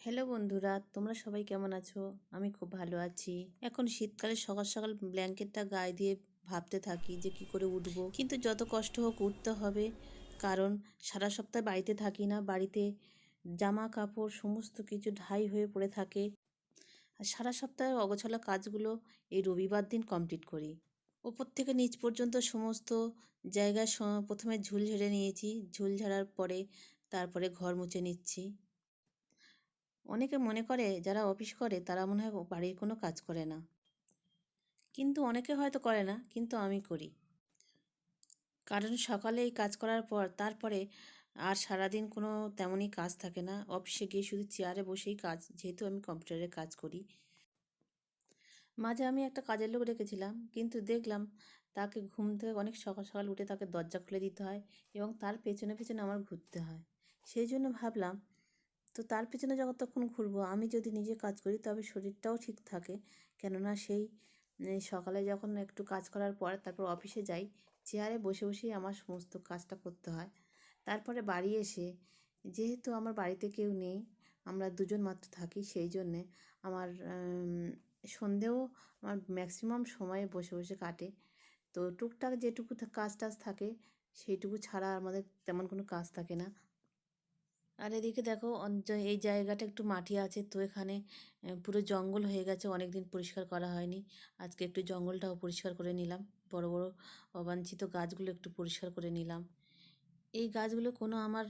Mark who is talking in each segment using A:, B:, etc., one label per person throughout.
A: Hello বন্ধুরা, তোমরা সবাই কেমন আছো? আমি খুব ভালো আছি। এখন শীতকালে সকাল সকাল ব্ল্যাঙ্কেটটা গায়ে দিয়ে ভাবতে থাকি যে কি করে উঠবো। কিন্তু যত কষ্ট হোক উঠতে হবে। কারণ সারা সপ্তাহ বাড়িতে থাকি না, বাড়িতে জামা কাপড় সমস্ত কিছু ঢাই হয়ে পড়ে থাকে। আর সারা সপ্তাহে অগোছালো কাজগুলো এই রবিবার দিন কমপ্লিট করি। ওপর থেকে নিচ পর্যন্ত সমস্ত জায়গায় স- প্রথমে ঝুল ঝেড়ে নিয়েছি। ঝুল ঝাড়ার পরে তারপরে ঘর মুছে নিচ্ছি। অনেকে মনে করে, যারা অফিস করে, তারা মনে হয় বাড়ির কোনো কাজ করে না। কিন্তু অনেকে হয়তো করে না, কিন্তু আমি করি। কারণ সকালে এই কাজ করার পর, তারপরে আর সারাদিন কোনো তেমনই কাজ থাকে না। অফিসে গিয়ে শুধু চেয়ারে বসেই কাজ, যেহেতু আমি কম্পিউটারে কাজ করি। মাঝে আমি একটা কাজের লোক রেখেছিলাম, কিন্তু দেখলাম তাকে ঘুম থেকে অনেক সকাল সকাল উঠে তাকে দরজা খুলে দিতে হয় এবং তার পেছনে পেছনে আমার ঘুরতে হয়। সেই জন্য ভাবলাম তো তার পেছনে যতক্ষণ ঘুরবো, আমি যদি নিজে কাজ করি তবে শরীরটাও ঠিক থাকে। কেননা সেই সকালে যখন একটু কাজ করার পর তারপর অফিসে যাই, চেয়ারে বসে বসেই আমার সমস্ত কাজটা করতে হয়। তারপরে বাড়ি এসে, যেহেতু আমার বাড়িতে কেউ নেই, আমরা দুজন মাত্র থাকি, সেই জন্যে আমার সন্ধেও আমার ম্যাক্সিমাম সময়ে বসে বসে কাটে। তো টুকটাক যেটুকু কাজ টাজ থাকে, সেইটুকু ছাড়া আমাদের তেমন কোনো কাজ থাকে না। আর এদিকে দেখো এই জায়গাটা একটু মাটি আছে, তো এখানে পুরো জঙ্গল হয়ে গেছে অনেক দিন পরিষ্কার করা হয়নি। আজকে একটু জঙ্গলটাও পরিষ্কার করে নিলাম, বড় বড় অবাঞ্ছিত গাছগুলো একটু পরিষ্কার করে নিলাম। এই গাছগুলো কোনো আমার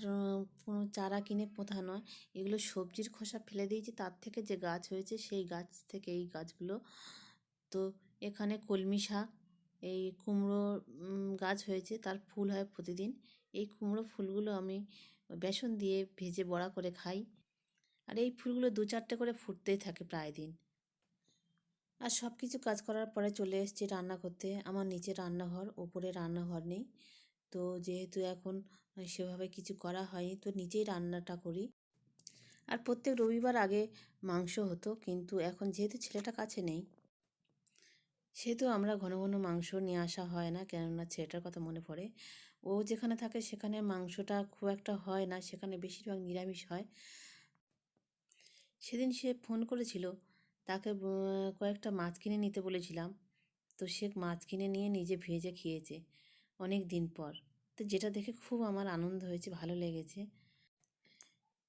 A: কোনো চারা কিনে পোঁতা নয়, এগুলো সবজির খোসা ফেলে দিয়েছি, তার থেকে যে গাছ হয়েছে, সেই গাছ থেকে এই গাছগুলো। তো এখানে কলমি শাক এই কুমড়ো গাছ হয়েছে, তার ফুল হয় প্রতিদিন। এই কুমড়ো ফুলগুলো আমি বেসন দিয়ে ভেজে বড়া করে খাই। আর এই ফুলগুলো দু চারটে করে ফুটতেই থাকে প্রায় দিন। আর সব কিছু কাজ করার পরে চলে এসেছি রান্না করতে আমার নিচে রান্নাঘর, ওপরে রান্নাঘর নেই। তো যেহেতু এখন সেভাবে কিছু করা হয়নি, তো নিচেই রান্নাটা করি। আর প্রত্যেক রবিবার আগে মাংস হতো, কিন্তু এখন যেহেতু ছেলেটা কাছে নেই সেহেতু আমরা ঘন ঘন মাংস নিয়ে আসা হয় না। কেননা ছেলেটার কথা মনে পড়ে। ও যেখানে থাকে সেখানে মাংসটা খুব একটা হয় না। সেখানে বেশিরভাগ নিরামিষ হয়। সেদিন সে ফোন করেছিল। তাকে কয়েকটা মাছ কিনে নিতে বলেছিলাম। তো সে মাছ কিনে নিয়ে নিজে ভেজে খেয়েছে অনেক দিন পর। তো যেটা দেখে খুব আমার আনন্দ হয়েছে, ভালো লেগেছে।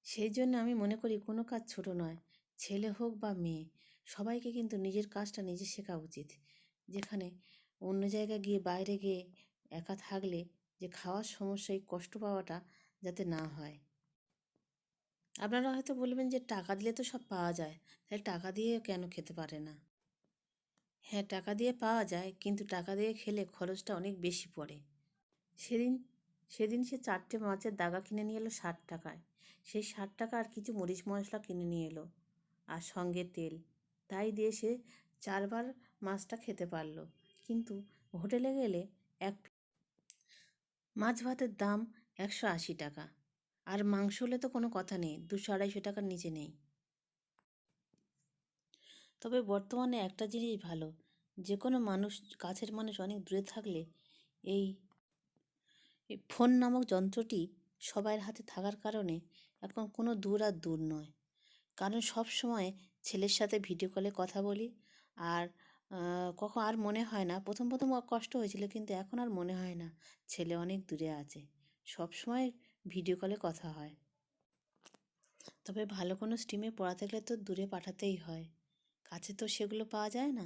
A: সেই জন্য আমি মনে করি কোনো কাজ ছোট নয়। ছেলে হোক বা মেয়ে সবাইকে কিন্তু নিজের কাজটা নিজে শেখা উচিত। যেখানে অন্য জায়গায় গিয়ে বাইরে গিয়ে একা থাকলে যে খাওয়ার সমস্যায় কষ্ট পাওয়াটা যাতে না হয়। আপনারা হয়তো বলবেন যে, টাকা দিলে তো সব পাওয়া যায়। তাহলে টাকা দিয়ে কেন খেতে পারে না? হ্যাঁ টাকা দিয়ে পাওয়া যায়, কিন্তু টাকা দিয়ে খেলে খরচটা অনেক বেশি পড়ে। সেদিন সেদিন সে চারটে মাছের দাগা কিনে নিয়ে এলো ষাট টাকায়। সেই ষাট টাকা আর কিছু মরিচ মশলা কিনে নিয়ে এলো। আর সঙ্গে তেল। তাই দিয়ে সে চারবার মাছটা খেতে পারল। কিন্তু হোটেলে গেলে এক মাছ ভাতের দাম একশো আশি টাকা। আর মাংস হলে তো কোনো কথা নেই, দুশো আড়াইশো টাকার নিচে নেই। তবে বর্তমানে একটা জিনিস ভালো, যে কোনো মানুষ, কাছের মানুষ অনেক দূরে থাকলে এই ফোন নামক যন্ত্রটি সবার হাতে থাকার কারণে এখন কোনো দূর আর দূর নয়। কারণ সব সময় ছেলের সাথে ভিডিও কলে কথা বলি। আর কখন, আর মনে হয় না। প্রথম প্রথম কষ্ট হয়েছিল, কিন্তু এখন আর মনে হয় না। ছেলে অনেক দূরে আছে। সব সময় ভিডিও কলে কথা হয়। তবে ভালো কোনো স্ট্রিমে পড়া থাকলে তো দূরে পাঠাতেই হয়। কাছে তো সেগুলো পাওয়া যায় না।